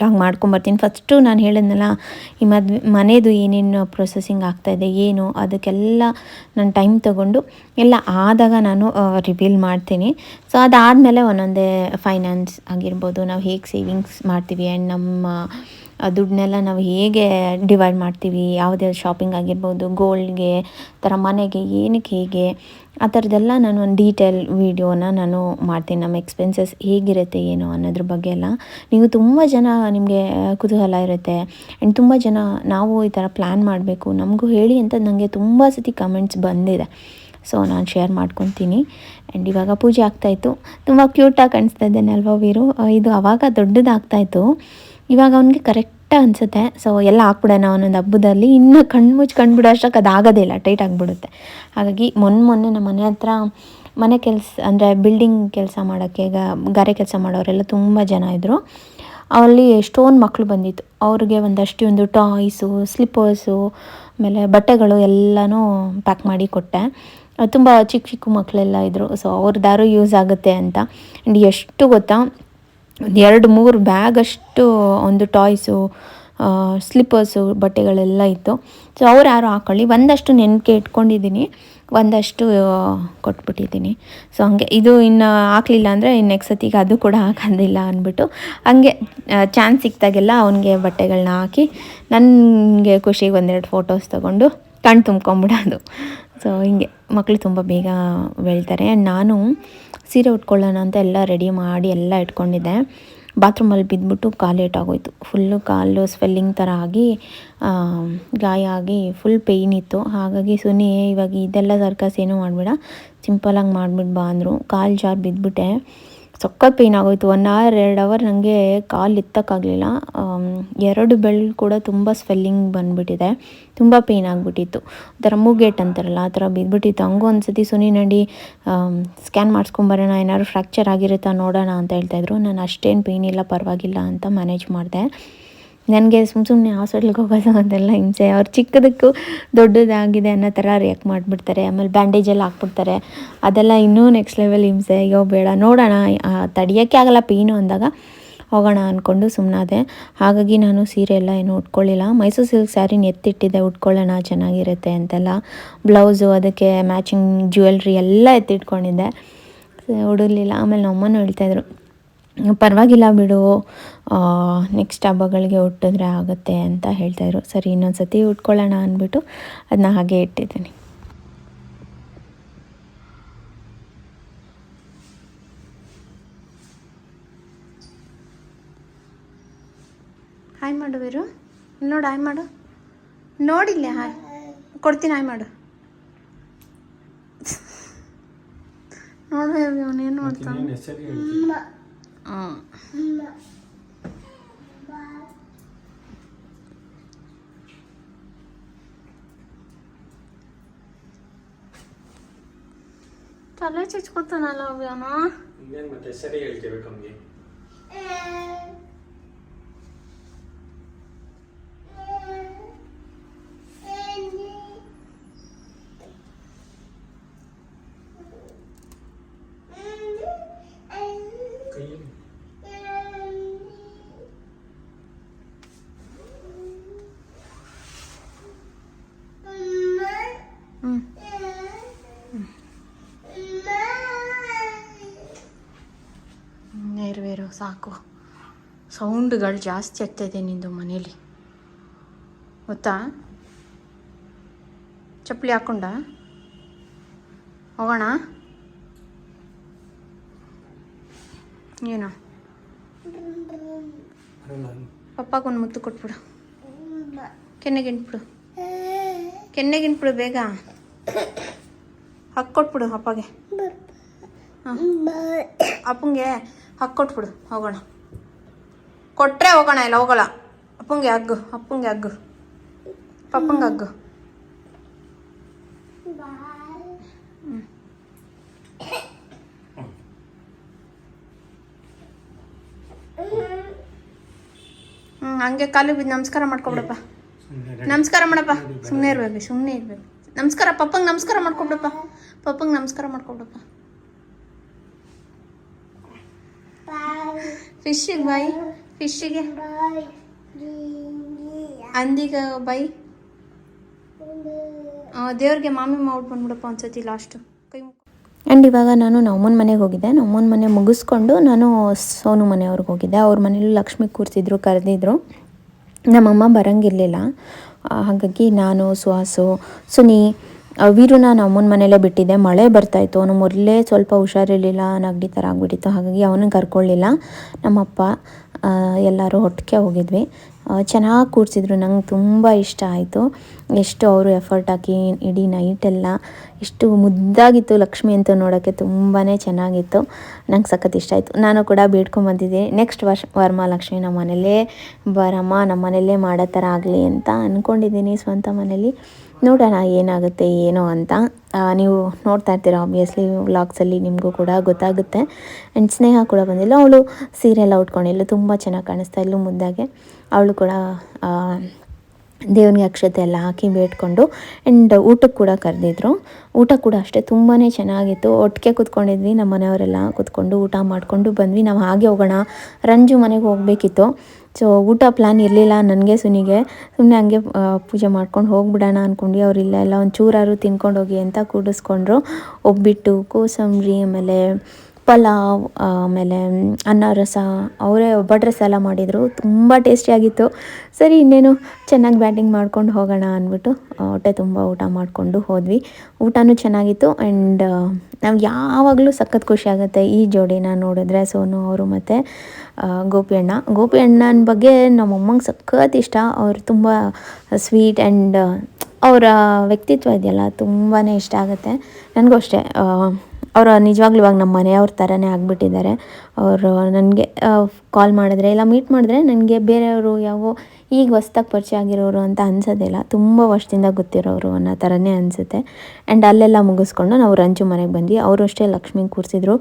S3: ರಾಂಗ್ ಮಾಡ್ಕೊಂಬರ್ತೀನಿ. ಫಸ್ಟು ನಾನು ಹೇಳಿದ್ನಲ್ಲ, ಈ ಮದ್ವೆ, ಮನೇದು ಏನೇನು ಪ್ರೊಸೆಸಿಂಗ್ ಆಗ್ತಾಯಿದೆ ಏನು, ಅದಕ್ಕೆಲ್ಲ ನಾನು ಟೈಮ್ ತಗೊಂಡು ಎಲ್ಲ ಆದಾಗ ನಾನು ರಿವೀಲ್ ಮಾಡ್ತೀನಿ. ಸೊ ಅದಾದಮೇಲೆ ಒಂದೊಂದೇ ಫೈನಾನ್ಸ್ ಆಗಿರ್ಬೋದು. ನಾವು ಹೇಗೆ ಸೇವಿಂಗ್ಸ್ ಮಾಡ್ತೀವಿ ಆ್ಯಂಡ್ ನಮ್ಮ ದುಡ್ಡನ್ನೆಲ್ಲ ನಾವು ಹೇಗೆ ಡಿವೈಡ್ ಮಾಡ್ತೀವಿ? ಯಾವುದೇ ಶಾಪಿಂಗ್ ಆಗಿರ್ಬೋದು ಗೋಲ್ಡ್ಗೆ ಥರ ಮನೆಗೆ ಏನಕ್ಕೆ ಹೇಗೆ? ಆ ಥರದ್ದೆಲ್ಲ ನಾನು ಒಂದು ಡೀಟೇಲ್ ವೀಡಿಯೋನ ನಾನು ಮಾಡ್ತೀನಿ. ನಮ್ಮ ಎಕ್ಸ್ಪೆನ್ಸಸ್ ಹೇಗಿರುತ್ತೆ, ಏನು ಅನ್ನೋದ್ರ ಬಗ್ಗೆ ಎಲ್ಲ. ನೀವು ತುಂಬ ಜನ ನಿಮಗೆ ಕುತೂಹಲ ಇರುತ್ತೆ. ಆ್ಯಂಡ್ ತುಂಬ ಜನ ನಾವು ಈ ಥರ ಪ್ಲ್ಯಾನ್ ಮಾಡಬೇಕು. ನಮಗೂ ಹೇಳಿ ಅಂತ ನನಗೆ ತುಂಬ ಸತಿ ಕಮೆಂಟ್ಸ್ ಬಂದಿದೆ. ಸೊ ನಾನು ಶೇರ್ ಮಾಡ್ಕೊತೀನಿ. ಆ್ಯಂಡ್ ಇವಾಗ ಪೂಜೆ ಆಗ್ತಾಯಿತ್ತು ತುಂಬ ಕ್ಯೂಟಾಗಿ ಕಾಣಿಸ್ತಾ ಇದ್ದೇನೆ ಅಲ್ವಾ ವೀರು. ಇದು ಆವಾಗ ದೊಡ್ಡದಾಗ್ತಾಯಿತ್ತು ಇವಾಗ ಅವನಿಗೆ ಕರೆಕ್ಟ್ ಅನಿಸುತ್ತೆ. ಸೊ ಎಲ್ಲ ಹಾಕ್ಬಿಡೋಣ ಅವನೊಂದು ಹಬ್ಬದಲ್ಲಿ. ಇನ್ನು ಕಣ್ಣು ಮುಚ್ಚಿ ಕಂಡುಬಿಡೋ ಅಷ್ಟಕ್ಕೆ ಅದು ಆಗೋದೇ ಇಲ್ಲ. ಟೈಟ್ ಆಗಿಬಿಡುತ್ತೆ. ಹಾಗಾಗಿ ಮೊನ್ನೆ ಮೊನ್ನೆ ನಮ್ಮ ಮನೆ ಹತ್ರ ಮನೆ ಕೆಲಸ, ಅಂದರೆ ಬಿಲ್ಡಿಂಗ್ ಕೆಲಸ ಮಾಡೋಕ್ಕೆ ಈಗ ಗಾರೆ ಕೆಲಸ ಮಾಡೋರೆಲ್ಲ ತುಂಬ ಜನ ಇದ್ದರು ಅಲ್ಲಿ ಎಷ್ಟೊಂದು ಮಕ್ಕಳು ಬಂದಿತ್ತು. ಅವ್ರಿಗೆ ಒಂದಷ್ಟು ಒಂದು ಟಾಯ್ಸು ಸ್ಲಿಪ್ಪರ್ಸು ಆಮೇಲೆ ಬಟ್ಟೆಗಳು ಎಲ್ಲನೂ ಪ್ಯಾಕ್ ಮಾಡಿ ಕೊಟ್ಟೆ. ತುಂಬ ಚಿಕ್ಕ ಚಿಕ್ಕ ಮಕ್ಕಳೆಲ್ಲ ಇದ್ದರು ಸೊ ಅವ್ರದ್ದಾರು ಯೂಸ್ ಆಗುತ್ತೆ ಅಂತ. ಆ್ಯಂಡ್ ಎಷ್ಟು ಗೊತ್ತಾ ಒಂದು ಎರಡು ಮೂರು ಬ್ಯಾಗ್ ಅಷ್ಟು ಒಂದು ಟಾಯ್ಸು ಸ್ಲಿಪ್ಪರ್ಸು ಬಟ್ಟೆಗಳೆಲ್ಲ ಇತ್ತು. ಸೊ ಅವ್ರು ಯಾರು ಹಾಕೊಳ್ಳಿ. ಒಂದಷ್ಟು ನೆನಪಿಗೆ ಇಟ್ಕೊಂಡಿದ್ದೀನಿ. ಒಂದಷ್ಟು ಕೊಟ್ಬಿಟ್ಟಿದ್ದೀನಿ. ಸೊ ಹಂಗೆ ಇದು ಇನ್ನು ಹಾಕಲಿಲ್ಲ ಅಂದರೆ ನೆಕ್ಸ್ಟ್ ಸತಿಗೆ ಅದು ಕೂಡ ಹಾಕೋದಿಲ್ಲ ಅಂದ್ಬಿಟ್ಟು. ಹಂಗೆ ಚಾನ್ಸ್ ಸಿಕ್ತಾಗೆಲ್ಲ ಅವನಿಗೆ ಬಟ್ಟೆಗಳನ್ನ ಹಾಕಿ ನನಗೆ ಖುಷಿಗೆ ಒಂದೆರಡು ಫೋಟೋಸ್ ತೊಗೊಂಡು ಕಣ್ಣು ತುಂಬ್ಕೊಂಬಿಡೋದು. ಸೊ ಹಿಂಗೆ ಮಕ್ಕಳು ತುಂಬ ಬೇಗ ಬೆಳ್ತಾರೆ. ಆ್ಯಂಡ್ ನಾನು ಸೀರೆ ಉಟ್ಕೊಳ್ಳೋಣ ಅಂತ ಎಲ್ಲ ರೆಡಿ ಮಾಡಿ ಎಲ್ಲ ಇಟ್ಕೊಂಡಿದ್ದೆ. ಬಾತ್ರೂಮಲ್ಲಿ ಬಿದ್ದುಬಿಟ್ಟು ಕಾಲು ಏಟಾಗೋಯ್ತು ಫುಲ್ಲು ಕಾಲು ಸ್ವೆಲ್ಲಿಂಗ್ ಥರ ಆಗಿ ಗಾಯ ಆಗಿ ಫುಲ್ ಪೇಯ್ನ್ ಇತ್ತು. ಹಾಗಾಗಿ ಸುನಿ ಇವಾಗ ಇದೆಲ್ಲ ಸರ್ಕಸ್ ಏನೂ ಮಾಡಬೇಡ. ಸಿಂಪಲಾಗಿ ಮಾಡಿಬಿಟ್ಟು ಬಾ ಅಂದರು. ಕಾಲು ಜಾರು ಬಿದ್ದುಬಿಟ್ಟೆ ಸಖತ್ ಪೇಯ್ನ್ ಆಗೋಯ್ತು. ಒನ್ ಅವರ್ ಎರಡು ಅವರ್ ನನಗೆ ಕಾಲು ಎತ್ತಕ್ಕಾಗಲಿಲ್ಲ ಎರಡು ಬೆಳ್ಳು ಕೂಡ ತುಂಬ ಸ್ವೆಲ್ಲಿಂಗ್ ಬಂದುಬಿಟ್ಟಿದೆ. ತುಂಬ ಪೇಯ್ನ್ ಆಗಿಬಿಟ್ಟಿತ್ತು. ಒಂಥರ ಮೂಗೇಟ್ ಅಂತಾರಲ್ಲ, ಆ ಥರ ಬಿದ್ದುಬಿಟ್ಟಿತ್ತು ಹಂಗೂ ಒಂದ್ಸತಿ ಸುನಿ ನಡಿ ಸ್ಕ್ಯಾನ್ ಮಾಡಿಸ್ಕೊಂಬರೋಣ ಏನಾದ್ರು ಫ್ರ್ಯಾಕ್ಚರ್ ಆಗಿರುತ್ತಾ ನೋಡೋಣ ಅಂತ ಹೇಳ್ತಾಯಿದ್ರು ನಾನು ಅಷ್ಟೇನು ಪೇಯ್ನ್ ಇಲ್ಲ, ಪರವಾಗಿಲ್ಲ ಅಂತ ಮ್ಯಾನೇಜ್ ಮಾಡಿದೆ. ನನಗೆ ಸುಮ್ಮ ಸುಮ್ಮನೆ ಹಾಸ್ಪಿಟ್ಲಿಗೆ ಹೋಗೋದು ಅದೆಲ್ಲ ಹಿಂಸೆ. ಅವ್ರು ಚಿಕ್ಕದಕ್ಕೂ ದೊಡ್ಡದಾಗಿದೆ ಅನ್ನೋ ಥರ ರಿಯಾಕ್ಟ್ ಮಾಡಿಬಿಡ್ತಾರೆ. ಆಮೇಲೆ ಬ್ಯಾಂಡೇಜ್ ಎಲ್ಲ ಹಾಕ್ಬಿಡ್ತಾರೆ. ಅದೆಲ್ಲ ಇನ್ನೂ ನೆಕ್ಸ್ಟ್ ಲೆವೆಲ್ ಹಿಂಸೆ. ಅಯ್ಯೋ, ಬೇಡ. ನೋಡೋಣ. ತಡಿಯೋಕ್ಕೆ ಆಗಲ್ಲ. ಪೇನು ಅಂದಾಗ ಹೋಗೋಣ ಅಂದ್ಕೊಂಡು ಸುಮ್ಮನಾದೆ ಹಾಗಾಗಿ ನಾನು ಸೀರೆ ಎಲ್ಲ ಏನು ಉಟ್ಕೊಳ್ಳಿಲ್ಲ ಮೈಸೂರು ಸಿಲ್ಕ್ ಸ್ಯಾರಿನ ಎತ್ತಿಟ್ಟಿದ್ದೆ ಉಟ್ಕೊಳ್ಳೋಣ, ಚೆನ್ನಾಗಿರುತ್ತೆ ಅಂತೆಲ್ಲ. ಬ್ಲೌಸು, ಅದಕ್ಕೆ ಮ್ಯಾಚಿಂಗ್ ಜ್ಯುವೆಲ್ರಿ ಎಲ್ಲ ಎತ್ತಿಟ್ಕೊಂಡಿದ್ದೆ. ಉಡಲಿಲ್ಲ. ಆಮೇಲೆ ನಮ್ಮನ್ನು ಹೇಳ್ತಾಯಿದ್ರು ಪರವಾಗಿಲ್ಲ ಬಿಡು. ನೆಕ್ಸ್ಟ್ ಹಬ್ಬಗಳಿಗೆ ಹುಟ್ಟಿದ್ರೆ ಆಗುತ್ತೆ ಅಂತ ಹೇಳ್ತಾಯಿದ್ರು ಸರಿ ಇನ್ನೊಂದು ಸತಿ ಉಟ್ಕೊಳ್ಳೋಣ ಅಂದ್ಬಿಟ್ಟು ಅದನ್ನ ಹಾಗೆ ಇಟ್ಟಿದ್ದೀನಿ. ಹಾಯ್ ಮಾಡು ವೀರು. ನೋಡು ಹಾಯ್ ಮಾಡು. ನೋಡಿಲ್ಲ ಹಾಯ್. ಕೊಡ್ತೀನಿ ಹಾಯ್ ಮಾಡು. ನೋಡು ಅವನೇನು ನೋಡ್ತಾನೆ
S2: ಇನ್ನೇನ್ ಹೆಸರು ಹೇಳ್ತೀನಿ
S3: ಹ್ಞೂ ತಲೆ ಚಚ್ಕೊತಾನಲ್ಲ ಅವ್ಯಾನ
S2: ಇನ್ನೇನ್ ಮತ್ತೆ ಹೆಸರೇ ಹೇಳ್ತೇವೆ ಕಮ್ಗೆ ಕೈಯಲ್ಲಿ
S3: ಹ್ಞೂ ನೇರ್ವೇರು ಸಾಕು. ಸೌಂಡ್ಗಳು ಜಾಸ್ತಿ ಆಗ್ತಾಯಿದೆ ನಿಂದು ಮನೇಲಿ. ಗೊತ್ತಾ? ಚಪ್ಪಲಿ ಹಾಕೊಂಡ? ಹೋಗೋಣ? ಏನು? ಪಪ್ಪಾಗೊಂದು ಮುತ್ತು ಕೊಟ್ಬಿಡು. ಕೆನ್ನೆಗಿಂಟ್ಬಿಡು ಕೆನ್ನೆಗಿಂಟ್ಬಿಡು ಬೇಗ. ಹಾಕ್ಕೊಟ್ಬಿಡು ಅಪ್ಪಗೆ. ಹಾಂ. ಅಪ್ಪಂಗೆ ಹಾಕ್ಕೊಟ್ಬಿಡು, ಹೋಗೋಣ. ಕೊಟ್ಟರೆ ಹೋಗೋಣ ಇಲ್ಲ ಹೋಗೋಣ ಅಪ್ಪಂಗೆ ಹಗ್ಗು ಅಪ್ಪಂಗೆ ಹಗ್ಗು. ಪಪ್ಪಂಗೆ ಹಗ್ಗು. ಹ್ಞೂ ಹಂಗೆ ಕಾಲು ಬಿದ್ದು ನಮಸ್ಕಾರ ಮಾಡ್ಕೊಬಿಡಪ್ಪ. ನಮಸ್ಕಾರ ಮಾಡಪ್ಪ. ಸುಮ್ಮನೆ ಇರ್ಬೇಕು ಸುಮ್ಮನೆ ಇರ್ಬೇಕು. ನಮಸ್ಕಾರ, ಪಪ್ಪಂಗೆ ನಮಸ್ಕಾರ ಮಾಡ್ಕೊಬಿಡಪ್ಪ. ಪಪ್ಪಂಗೆ ನಮಸ್ಕಾರ ಮಾಡ್ಕೊಬಿಡಪ್ಪ. ಫಿಶ್ಶಿಗೆ ಬಾಯಿ ಫಿಶ್ಶಿಗೆ ಅಂದಿಗ ಬಾಯಿ. ದೇವ್ರಿಗೆ ಮಾಮಿ ಮಾಡ್ ಬಂದ್ಬಿಡಪ್ಪ ಒಂದ್ಸತಿ ಲಾಸ್ಟು ಕೈ.
S1: ಆ್ಯಂಡ್ ಇವಾಗ ನಾನು ನಮ್ಮನ ಮನೆಗೆ ಹೋಗಿದ್ದೆ. ನಮ್ಮನ ಮನೆ ಮುಗಿಸ್ಕೊಂಡು ನಾನು ಸೋನು ಮನೆಯವ್ರಿಗೆ ಹೋಗಿದ್ದೆ. ಅವ್ರ ಮನೇಲಿ ಲಕ್ಷ್ಮಿ ಕೂರಿಸಿದ್ರು, ಕರೆದಿದ್ರು.
S3: ನಮ್ಮಮ್ಮ ಬರಂಗಿರಲಿಲ್ಲ. ಹಾಗಾಗಿ ನಾನು, ಸುಹಾಸು, ಸುನಿ ವೀರುನ ನಮ್ಮ ಅಮ್ಮನ ಮನೇಲೇ ಬಿಟ್ಟಿದ್ದೆ. ಮಳೆ ಬರ್ತಾಯಿತ್ತು ಅವನು ಮೊದಲೇ ಸ್ವಲ್ಪ ಹುಷಾರಿರಲಿಲ್ಲ. ನೆಗಡಿ ಥರ ಆಗಿಬಿಟ್ಟಿತ್ತು. ಹಾಗಾಗಿ ಅವನು ಕರ್ಕೊಳ್ಳಿಲ್ಲ ನಮ್ಮಪ್ಪ ಎಲ್ಲರೂ ಒಟ್ಟಿಗೆ ಹೋಗಿದ್ವಿ. ಚೆನ್ನಾಗಿ ಕೂರಿಸಿದ್ರು. ನಂಗೆ ತುಂಬ ಇಷ್ಟ ಆಯಿತು. ಎಷ್ಟು ಅವರು ಎಫರ್ಟ್ ಹಾಕಿ, ಇಡೀ ನೈಟೆಲ್ಲ ಎಷ್ಟು ಮುದ್ದಾಗಿತ್ತು ಲಕ್ಷ್ಮಿ ಅಂತ ನೋಡೋಕ್ಕೆ ತುಂಬಾ ಚೆನ್ನಾಗಿತ್ತು. ನಂಗೆ ಸಖತ್ ಇಷ್ಟ ಆಯಿತು. ನಾನು ಕೂಡ ಬೇಡ್ಕೊಂಬಂದಿದ್ದೆ ನೆಕ್ಸ್ಟ್ ವರ್ಷ ವರಮಹಾಲಕ್ಷ್ಮಿ ನಮ್ಮ ಮನೇಲೇ ಬರಮ್ಮ ನಮ್ಮ ಮನೇಲೇ ಮಾಡೋ ಥರ ಆಗಲಿ ಅಂತ ಅಂದ್ಕೊಂಡಿದ್ದೀನಿ ಸ್ವಂತ ಮನೇಲಿ. ನೋಡೋಣ ಏನಾಗುತ್ತೆ, ಏನೋ ಅಂತ. ನೀವು ನೋಡ್ತಾ ಇರ್ತೀರ ಆಬ್ವಿಯಸ್ಲಿ ವ್ಲಾಗ್ಸಲ್ಲಿ ನಿಮಗೂ ಕೂಡ ಗೊತ್ತಾಗುತ್ತೆ. ಆ್ಯಂಡ್ ಸ್ನೇಹ ಕೂಡ ಬಂದಿಲ್ಲ. ಅವಳು ಸೀರೆ ಎಲ್ಲ ಉಟ್ಕೊಂಡಿಲ್ಲ ತುಂಬ ಚೆನ್ನಾಗಿ ಕಾಣಿಸ್ತಾ ಇಲ್ಲೂ ಮುದ್ದಾಗೆ ಅವಳು ಕೂಡ ದೇವನಿಗೆ ಅಕ್ಷತೆ ಎಲ್ಲ ಹಾಕಿ ಬೇಡ್ಕೊಂಡು ಆ್ಯಂಡ್ ಊಟಕ್ಕೆ ಕೂಡ ಕರೆದಿದ್ರು. ಊಟ ಕೂಡ ಅಷ್ಟೇ ತುಂಬಾ ಚೆನ್ನಾಗಿತ್ತು. ಒಟ್ಟಿಗೆ ಕೂತ್ಕೊಂಡಿದ್ವಿ ನಮ್ಮ ಮನೆಯವರೆಲ್ಲ ಕೂತ್ಕೊಂಡು ಊಟ ಮಾಡಿಕೊಂಡು ಬಂದ್ವಿ. ನಾವು ಹಾಗೆ ಹೋಗೋಣ, ರಂಜು ಮನೆಗೆ ಹೋಗಬೇಕಿತ್ತು. ಸೊ ಊಟ ಪ್ಲ್ಯಾನ್ ಇರಲಿಲ್ಲ ನನಗೆ, ಸುನಿಗೆ. ಸುಮ್ಮನೆ ಹಂಗೆ ಪೂಜೆ ಮಾಡ್ಕೊಂಡು ಹೋಗ್ಬಿಡೋಣ ಅಂದ್ಕೊಂಡು ಅವ್ರು ಎಲ್ಲ ಒಂದು ಚೂರಾರು ತಿನ್ಕೊಂಡು ಹೋಗಿ ಅಂತ ಕೂಡಿಸ್ಕೊಂಡ್ರು. ಒಬ್ಬಿಟ್ಟು ಕೋಸಂಬರಿ, ಆಮೇಲೆ ಪಲಾವ್, ಆಮೇಲೆ ಅನ್ನ ರಸ, ಅವರೇ ಒಬ್ಬಟ್ಟು ರಸ ಎಲ್ಲ ಮಾಡಿದರು. ತುಂಬ ಟೇಸ್ಟಿಯಾಗಿತ್ತು ಸರಿ, ಇನ್ನೇನು ಚೆನ್ನಾಗಿ ಬ್ಯಾಟಿಂಗ್ ಮಾಡ್ಕೊಂಡು ಹೋಗೋಣ ಅಂದ್ಬಿಟ್ಟು ಹೊಟ್ಟೆ ತುಂಬ ಊಟ ಮಾಡಿಕೊಂಡು ಹೋದ್ವಿ. ಊಟನೂ ಚೆನ್ನಾಗಿತ್ತು ಆ್ಯಂಡ್ ನಾವು ಯಾವಾಗಲೂ ಸಖತ್ ಖುಷಿ ಆಗುತ್ತೆ ಈ ಜೋಡಿನ ನೋಡಿದ್ರೆ. ಸೋನು, ಅವರು ಮತ್ತು ಗೋಪಿ ಅಣ್ಣ. ಗೋಪಿ ಅಣ್ಣನ ಬಗ್ಗೆ ನಮ್ಮಮ್ಮಂಗೆ ಸಖತ್ ಇಷ್ಟ. ಅವರು ತುಂಬ ಸ್ವೀಟ್ ಆ್ಯಂಡ್ ಅವರ ವ್ಯಕ್ತಿತ್ವ ಇದೆಯಲ್ಲ ತುಂಬಾ ಇಷ್ಟ ಆಗುತ್ತೆ. ನನಗೂ ಅಷ್ಟೇ. ಅವರು ನಿಜವಾಗ್ಲೂ ಇವಾಗ ನಮ್ಮ ಮನೆಯವ್ರ ಥರನೇ ಆಗಿಬಿಟ್ಟಿದ್ದಾರೆ. ಅವರು ನನಗೆ ಕಾಲ್ ಮಾಡಿದ್ರೆ ಇಲ್ಲ ಮೀಟ್ ಮಾಡಿದ್ರೆ ನನಗೆ ಬೇರೆಯವರು ಯಾವ ಈಗ ಹೊಸ್ದಾಗಿ ಪರಿಚಯ ಆಗಿರೋರು ಅಂತ ಅನ್ಸೋದಿಲ್ಲ. ತುಂಬ ವರ್ಷದಿಂದ ಗೊತ್ತಿರೋರು ಅನ್ನೋ ಥರನೇ ಅನಿಸುತ್ತೆ. ಆ್ಯಂಡ್ ಅಲ್ಲೆಲ್ಲ ಮುಗಿಸ್ಕೊಂಡು ನಾವು ರಂಜು ಮನೆಗೆ ಬಂದ್ವಿ. ಅವರು ಅಷ್ಟೇ ಲಕ್ಷ್ಮಿ ಕೂರಿಸಿದ್ರು.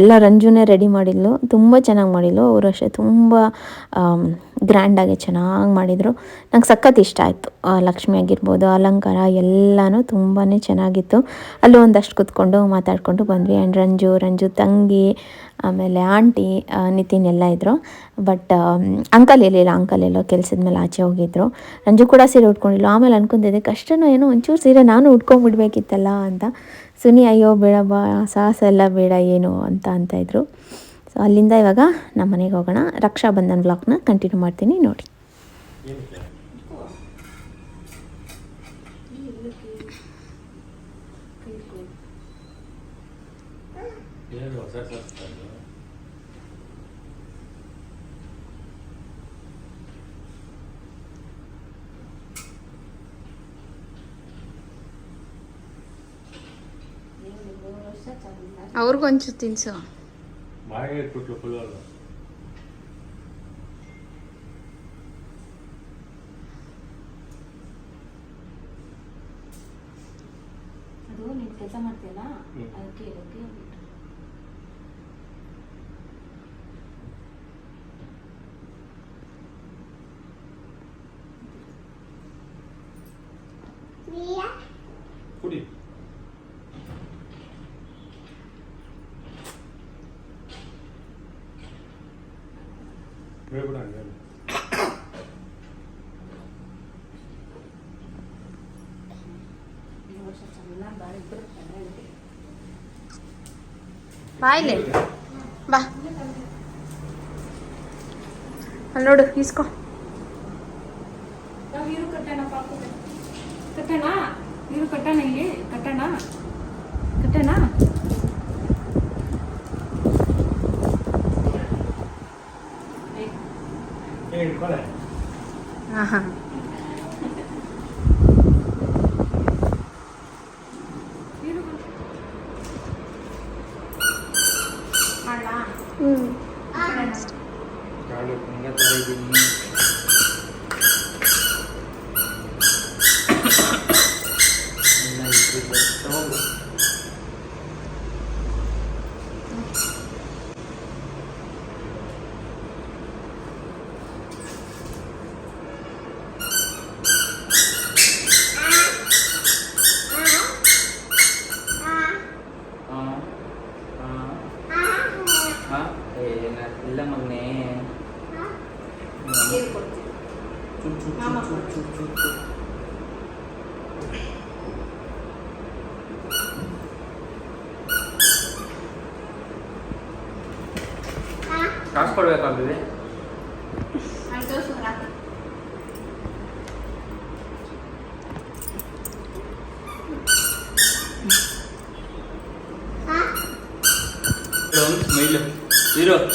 S3: ಎಲ್ಲ ರಂಜುನೇ ರೆಡಿ ಮಾಡಿದ್ಲು. ತುಂಬ ಚೆನ್ನಾಗಿ ಮಾಡಿದ್ಲು. ಅವರು ಅಷ್ಟೇ ತುಂಬ ಗ್ರ್ಯಾಂಡಾಗಿ ಚೆನ್ನಾಗಿ ಮಾಡಿದರು. ನಂಗೆ ಸಖತ್ ಇಷ್ಟ ಆಯಿತು. ಲಕ್ಷ್ಮಿ ಆಗಿರ್ಬೋದು, ಅಲಂಕಾರ ಎಲ್ಲನೂ ತುಂಬಾ ಚೆನ್ನಾಗಿತ್ತು. ಅಲ್ಲೂ ಒಂದಷ್ಟು ಕೂತ್ಕೊಂಡು ಮಾತಾಡಿಕೊಂಡು ಬಂದ್ವಿ. ಆ್ಯಂಡ್ ರಂಜು ರಂಜು ತಂಗಿ, ಆಮೇಲೆ ಆಂಟಿ ನಿತಿನ್ ಎಲ್ಲ ಇದ್ದರು ಬಟ್ ಅಂಕಲ್ ಇರಲಿಲ್ಲ. ಅಂಕಲ್ ಎಲ್ಲೋ ಕೆಲಸದ ಮೇಲೆ ಆಚೆ ಹೋಗಿದ್ರು. ರಂಜು ಕೂಡ ಸೀರೆ ಉಟ್ಕೊಂಡಿಲ್ಲ. ಆಮೇಲೆ ಅನ್ಕೊಂಡಿದ್ದೆ, ಕಷ್ಟನೋ ಏನೋ ಒಂಚೂರು ಸೀರೆ ನಾನು ಉಟ್ಕೊಂಡ್ಬಿಡ್ಬೇಕಿತ್ತಲ್ಲ ಅಂತ. ಸುನಿ, ಅಯ್ಯೋ ಬೇಡ ಬಾ ಸಾಹಸ ಎಲ್ಲ ಬೇಡ, ಏನು? ಅಂತ ಅಂತ ಇದ್ರು. ಸೊ ಅಲ್ಲಿಂದ ಇವಾಗ ನಮ್ಮ ಮನೆಗೆ ಹೋಗೋಣ. ರಕ್ಷಾ ಬಂಧನ್ ಬ್ಲಾಗ್ನ ಕಂಟಿನ್ಯೂ ಮಾಡ್ತೀನಿ ನೋಡಿ.
S1: ಅವ್ರಿಗೊಂಚು ತಿನ್ಸು.
S2: ಇಟ್ಬಿಟ್ಲು ಫುಲ್ ಅಲ್ಲ
S3: ಅದು ನೀನು ಕೆಲಸ ಮಾಡ್ತೀಯಲ್ಲ?
S2: ಅದಕ್ಕೆ
S3: ಅದಕ್ಕೆ ಇದಕ್ಕೆ
S2: ಕುಡಿ ಹೇಳ್ಬಿಡ ಹಂಗೆ
S1: ಬಾಯ್ಲೆ ಬಾ. ಅಲ್ಲಿ ನೋಡು ಇಸ್ಕೊ
S4: ನೀರು ಕಟ್ಟಣ ಪಾಪು ಕಟ್ಟಣ ನೀರು ಕಟ್ಟಣ ಇಲ್ಲಿ. ಕಟ್ಟಣ ಕಟ್ಟಣ.
S2: ಏ ಇಟ್ಕೊಳ್ಳೆ
S1: ಹಾಂ ಹಾಂ ¿Estás por ver con bebé?
S5: Ay, todo
S6: su grato. ¿Está?
S1: Perdón, Milo.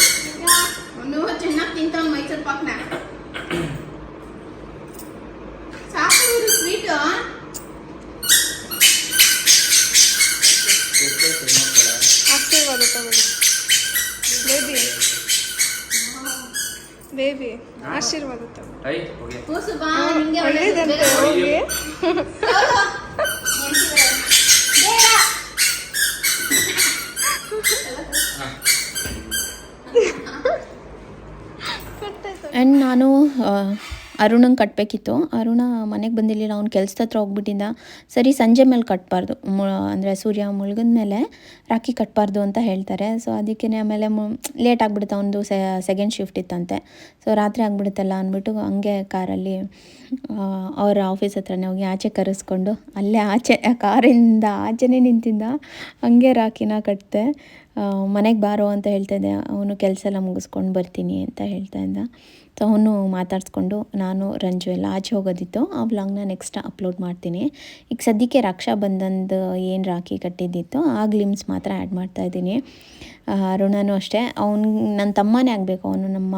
S3: And ನಾನು ಅರುಣಂಗೆ ಕಟ್ಟಬೇಕಿತ್ತು ಅರುಣ ಮನೆಗೆ ಬಂದಿರಲಿಲ್ಲ, ಅವ್ನು ಕೆಲಸದ ಹತ್ರ ಹೋಗ್ಬಿಟ್ಟಿದ್ದ ಸರಿ, ಸಂಜೆ ಮೇಲೆ ಕಟ್ಟಬಾರ್ದು ಅಂದರೆ ಸೂರ್ಯ ಮುಳುಗಿದ ಮೇಲೆ ರಾಖಿ ಕಟ್ಟಬಾರ್ದು ಅಂತ ಹೇಳ್ತಾರೆ. ಸೊ ಅದಕ್ಕೆ ಆಮೇಲೆ ಲೇಟ್ ಆಗಿಬಿಡುತ್ತೆ ಅವನದು ಸೆಕೆಂಡ್ ಶಿಫ್ಟ್ ಇತ್ತಂತೆ. ಸೊ ರಾತ್ರಿ ಆಗಿಬಿಡುತ್ತಲ್ಲ ಅಂದ್ಬಿಟ್ಟು ಹಂಗೆ ಕಾರಲ್ಲಿ ಅವರ ಆಫೀಸ್ ಹತ್ರನೇ ಹೋಗಿ ಆಚೆ ಕರೆಸ್ಕೊಂಡು, ಅಲ್ಲೇ ಆಚೆ ಕಾರಿಂದ ಆಚೆನೇ ನಿಂತಿದ್ದ ಹಂಗೆ ರಾಖಿನ ಕಟ್ಟಿದೆ ಮನೆಗೆ ಬಾರೋ ಅಂತ ಹೇಳ್ತಾ ಇದ್ದೆ. ಅವನು ಕೆಲಸ ಎಲ್ಲ ಮುಗಿಸ್ಕೊಂಡು ಬರ್ತೀನಿ ಅಂತ ಹೇಳ್ತಾ ಇದ್ದ. ಸೊ ಅವನು ಮಾತಾಡಿಸ್ಕೊಂಡು ನಾನು ರಂಜು ಎಲ್ಲ ಆಚೆ ಹೋಗೋದಿತ್ತು. ಆ ವ್ಲಾಗ್ನ ನೆಕ್ಸ್ಟ್ ಅಪ್ಲೋಡ್ ಮಾಡ್ತೀನಿ. ಈಗ ಸದ್ಯಕ್ಕೆ ರಕ್ಷಾ ಬಂಧನದ ಏನು ರಾಖಿ ಕಟ್ಟಿದ್ದಿತ್ತು ಆ ಗ್ಲಿಮ್ಸ್ ಮಾತ್ರ ಆ್ಯಡ್ ಮಾಡ್ತಾ ಇದ್ದೀನಿ. ಅರುಣನೂ ಅಷ್ಟೇ. ಅವ್ನು ನನ್ನ ತಮ್ಮನೇ ಆಗಬೇಕು. ಅವನು ನಮ್ಮ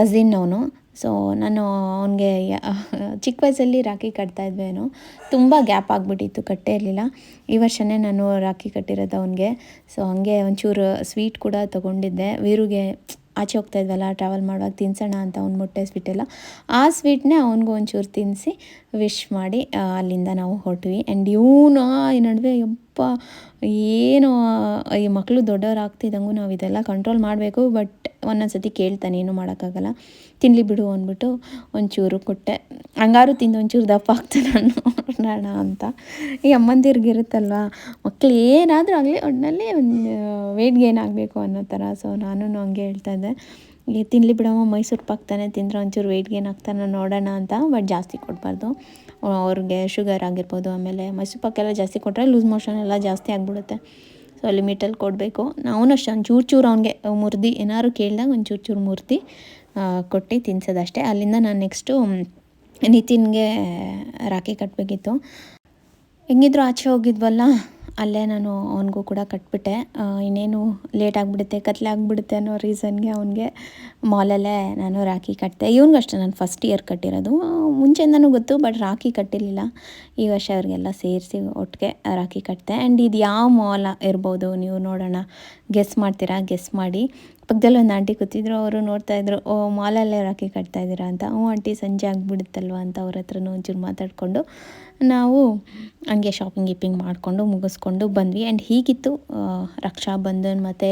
S3: ಕಸಿನ್ ಅವನು. ಸೊ ನಾನು ಅವನಿಗೆ ಚಿಕ್ಕ ವಯಸ್ಸಲ್ಲಿ ರಾಖಿ ಕಟ್ತಾ ಇದ್ವೇನೋ. ತುಂಬ ಗ್ಯಾಪ್ ಆಗಿಬಿಟ್ಟಿತ್ತು, ಕಟ್ಟೇ ಇರಲಿಲ್ಲ. ಈ ವರ್ಷನೇ ನಾನು ರಾಖಿ ಕಟ್ಟಿರೋದು ಅವನಿಗೆ. ಸೊ ಹಾಗೆ ಒಂಚೂರು ಸ್ವೀಟ್ ಕೂಡ ತೊಗೊಂಡಿದ್ದೆ. ವೀರುಗೆ ಆಚೆ ಹೋಗ್ತಾ ಇದ್ವಲ್ಲ ಟ್ರಾವೆಲ್ ಮಾಡುವಾಗ ತಿನ್ಸೋಣ ಅಂತ ಅವ್ನು ಮೊಟ್ಟೆ ಸ್ವೀಟ್ ಎಲ್ಲ. ಆ ಸ್ವೀಟ್ನೇ ಅವ್ನಿಗೂ ಒಂಚೂರು ತಿನ್ನಿಸಿ ವಿಶ್ ಮಾಡಿ ಅಲ್ಲಿಂದ ನಾವು ಹೊರಟ್ವಿ. ಆ್ಯಂಡ್ ಇವನು, ಈ ನಡುವೆ ಯಪ್ಪ, ಏನು, ಈ ಮಕ್ಕಳು ದೊಡ್ಡವರಾಗ್ತಿದ್ದಂಗೂ ನಾವು ಇದೆಲ್ಲ ಕಂಟ್ರೋಲ್ ಮಾಡಬೇಕು ಬಟ್ ಒಂದೊಂದು ಸತಿ ಕೇಳ್ತಾನೆ, ಏನು ಮಾಡೋಕ್ಕಾಗಲ್ಲ ತಿನ್ನಲಿ ಬಿಡು, ಅಂದ್ಬಿಟ್ಟು ಒಂಚೂರು ಕೊಟ್ಟೆ. ಹಂಗಾರು ತಿಂದು ಒಂಚೂರು ದಪ್ಪ ಆಗ್ತಾನೆ ನೋಡೋಣ ಅಂತ. ಈ ಅಮ್ಮಂದಿರ್ಗಿರುತ್ತಲ್ವ ಮಕ್ಕಳು ಏನಾದರೂ ಆಗಲಿ ಒಟ್ಟಿನಲ್ಲಿ ಒಂದು ವೇಟ್ ಗೇನ್ ಆಗಬೇಕು ಅನ್ನೋ ಥರ ಸೊ ನಾನು ಹಂಗೆ ಹೇಳ್ತಾ ಇದ್ದೆ. ತಿನ್ನಲಿ ಬಿಡಮ್ಮ, ಮೈಸೂರು ಪಾಕ್ ತಾನೆ ತಿಂದರೆ ಒಂಚೂರು ವೆಯ್ಟ್ ಗೇನ್ ಆಗ್ತಾನೆ ನೋಡೋಣ ಅಂತ ಬಟ್ ಜಾಸ್ತಿ ಕೊಡಬಾರ್ದು. ಅವ್ರಿಗೆ ಶುಗರ್ ಆಗಿರ್ಬೋದು, ಆಮೇಲೆ ಮೈಸೂರು ಪಾಕ್ ಎಲ್ಲ ಜಾಸ್ತಿ ಕೊಟ್ಟರೆ ಲೂಸ್ ಮೋಷನ್ ಎಲ್ಲ ಜಾಸ್ತಿ ಆಗಿಬಿಡುತ್ತೆ. ಸೊ ಲಿಮಿಟಲ್ಲಿ ಕೊಡಬೇಕು. ನಾವು ಅಷ್ಟು ಒಂದು ಚೂರು ಚೂರು ಅವ್ನಿಗೆ ಮುರ್ದು, ಏನಾದ್ರು ಕೇಳಿದಾಗ ಒಂದು ಚೂರು ಚೂರು ಕೊಟ್ಟು ತಿನ್ಸೋದಷ್ಟೇ. ಅಲ್ಲಿಂದ ನಾನು ನೆಕ್ಸ್ಟು ನಿತಿನ್ಗೆ ರಾಖಿ ಕಟ್ಟಬೇಕಿತ್ತು ಹೆಂಗಿದ್ರು ಆಚೆ ಹೋಗಿದ್ವಲ್ಲ? ಅಲ್ಲೇ ನಾನು ಅವನಿಗೂ ಕೂಡ ಕಟ್ಬಿಟ್ಟೆ. ಇನ್ನೇನು ಲೇಟ್ ಆಗಿಬಿಡುತ್ತೆ, ಕತ್ಲೆ ಆಗಿಬಿಡುತ್ತೆ ಅನ್ನೋ ರೀಸನ್ಗೆ ಅವನಿಗೆ ಮಾಲಲ್ಲೇ ನಾನು ರಾಖಿ ಕಟ್ಟಿದೆ ಇವನಿಗಷ್ಟೇ ನಾನು ಫಸ್ಟ್ ಇಯರ್ ಕಟ್ಟಿರೋದು. ಮುಂಚೆಯಿಂದನೂ ಗೊತ್ತು ಬಟ್ ರಾಖಿ ಕಟ್ಟಿರಲಿಲ್ಲ. ಈ ವರ್ಷ ಅವ್ರಿಗೆಲ್ಲ ಸೇರಿಸಿ ಒಟ್ಟಿಗೆ ರಾಖಿ ಕಟ್ಟಿದೆ ಆ್ಯಂಡ್ ಇದು ಯಾವ ಮಾಲ್ ಇರ್ಬೋದು, ನೀವು ನೋಡೋಣ. ಗೆಸ್ ಮಾಡ್ತೀರಾ? ಗೆಸ್ ಮಾಡಿ. ಪಕ್ಕದಲ್ಲಿ ಒಂದು ಆಂಟಿ ಕೂತಿದ್ರು, ಅವರು ನೋಡ್ತಾ ಇದ್ರು, ಓ, ಮಾಲಲ್ಲೇ ರಾಖಿ ಕಟ್ತಾ ಇದ್ದೀರಾ ಅಂತ. ಹ್ಞೂ ಆಂಟಿ, ಸಂಜೆ ಆಗಿಬಿಡುತ್ತಲ್ವ ಅಂತ ಅವ್ರ ಹತ್ರನೂ ಒಂಚೂರು ಮಾತಾಡಿಕೊಂಡು ನಾವು ಹಂಗೆ ಶಾಪಿಂಗ್ ಗಿಪ್ಪಿಂಗ್ ಮಾಡಿಕೊಂಡು ಮುಗಿಸ್ಕೊಂಡು ಬಂದ್ವಿ. ಆ್ಯಂಡ್ ಹೀಗಿತ್ತು ರಕ್ಷಾ ಬಂಧನ್ ಮತ್ತು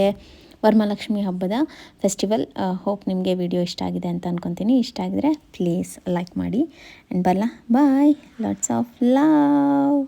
S3: ವರಮಹಾಲಕ್ಷ್ಮಿ ಹಬ್ಬದ ಫೆಸ್ಟಿವಲ್ ಹೋಪ್ ನಿಮಗೆ ವಿಡಿಯೋ ಇಷ್ಟ ಆಗಿದೆ ಅಂತ ಅಂದ್ಕೊತೀನಿ ಇಷ್ಟ ಆಗಿದ್ರೆ ಪ್ಲೀಸ್ ಲೈಕ್ ಮಾಡಿ. ಆ್ಯಂಡ್ ಬರಲ್ಲ ಬಾಯ್ ಲಾಟ್ಸ್ ಆಫ್ ಲವ್